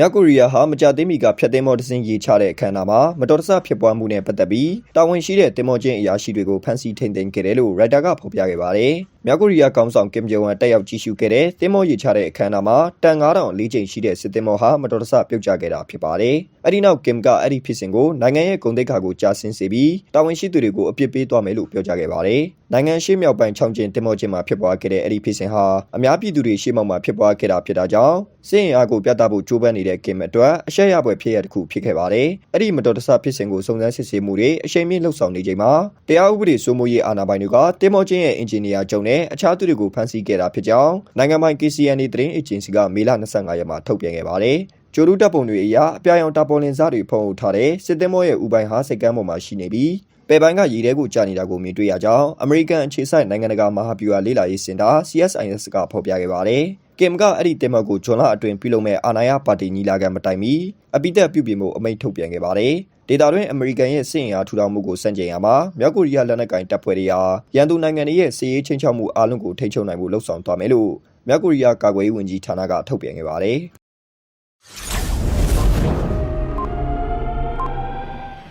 မြောက်ကိုရီးယားဟာမကြာသေးမီကဖျက်သိမ်းမော်ဒစင်ရေးချတဲ့အခမ်းအနားမှာမတော်တဆဖြစ်ပွားမှုနဲ့ပတ်သက်ပြီးတာဝန်ရှိတဲ့တင်မော်ချင်းအရာရှိတွေကိုဖမ်းဆီးထိန်သိမ်းခဲ့တယ်လို့ရိုက်တာကဖော်ပြခဲ့ပါတယ်။ မြောက်ကိုရီးယားကောင်ဆောင်ကင်ဂျုံဝမ်တက်ရောက်ကြည့်ရှုခဲ့တဲ့တင်မော်ရေးချတဲ့အခမ်းအနားမှာတန်9000လေးချိန်ရှိတဲ့စစ်တင်မော်ဟာမတော်တဆပြုတ်ကျခဲ့တာဖြစ်ပါတယ်။အဲဒီနောက်ကင်ကအဲ့ဒီဖြစ်စဉ်ကိုနိုင်ငံရဲ့ဂုဏ်သိက္ခာကိုကြာဆင်းစေပြီးတာဝန်ရှိသူတွေကိုအပြစ်ပေးသွားမယ်လို့ပြောကြားခဲ့ပါတယ်။နိုင်ငံရှိမြောက်ပိုင်းချောင်းကျင်တင်မော်ချင်းမှာဖြစ်ပွားခဲ့တဲ့အဲ့ဒီဖြစ်စဉ်ဟာအများပြည်သူတွေရှေ့မှောက်မှာဖြစ်ပွားခဲ့တာဖြစ်တာကြောင့်စစ်ရင်အားကိုပြသဖို့ကြိုးပမ်းနေတဲ့ကင်အတွက်အရှက်ရပွဲဖြစ်ရတစ်ခုဖြစ်ခဲ့ပါတယ်။အဲ့ဒီမတော်တဆဖြစ်စဉ်ကိုစုံစမ်းစစ်ဆေးမှုတွေအရှိန်မြင့်လှုပ်ဆောင်နေချိန်မှာတရားဥပဒေစိုးမိုးရေးအာဏာပိုင်တွေကတင်မောချင်းရဲ့အင်ဂျင်နီယာကျုံနဲ့အခြားသူတွေကိုဖမ်းဆီးခဲ့တာဖြစ်ကြောင်းနိုင်ငံပိုင် KCNA သတင်းအေဂျင်စီကမေလ25ရက်မှာထုတ်ပြန်ခဲ့ပါတယ်။ကျိုးတူတပ်ပုံတွေအရအပြာရောင်တာပေါ်လင်စားတွေဖုံးအုပ်ထားတဲ့စစ်သည်မောရဲ့ဥပိုင်ဟာစိတ်ကမ်းပေါ်မှာရှိနေပြီးပယ်ပိုင်းကရည်တဲကိုကြာနေတာကိုမြင်တွေ့ရကြောင်းအမေရိကန်အခြေစိုက်နိုင်ငံတကာမဟာဗျူဟာလေ့လာရေးစင်တာ CSIS ကဖော်ပြခဲ့ပါတယ်။ကင်ကအဲ့ဒီတင်မတ်ကိုဂျွန်လအတွင်းပြုလုပ်မဲ့အာဏာရပါတီညီလာခံမတိုင်မီအပိသက်ပြုပြင်မှုအမိန့်ထုတ်ပြန်ခဲ့ပါတယ်။ ဒေတာတွင်အမေရိကန်ရဲ့စစ်ရင်အားထူထောင်မှုကိုစန့်ကျင်ရမှာမြောက်ကိုရီးယားလက်နက်ကိုင်တပ်ဖွဲ့တွေဟာရန်သူနိုင်ငံတွေရဲ့စစ်ရေးချင်းချောက်မှုအလုံးကိုထိန်းချုပ်နိုင်မှုလှုံ့ဆော်သွားမယ်လို့မြောက်ကိုရီးယားကာကွယ်ရေးဝန်ကြီးဌာနကထုတ်ပြန်ခဲ့ပါတယ်။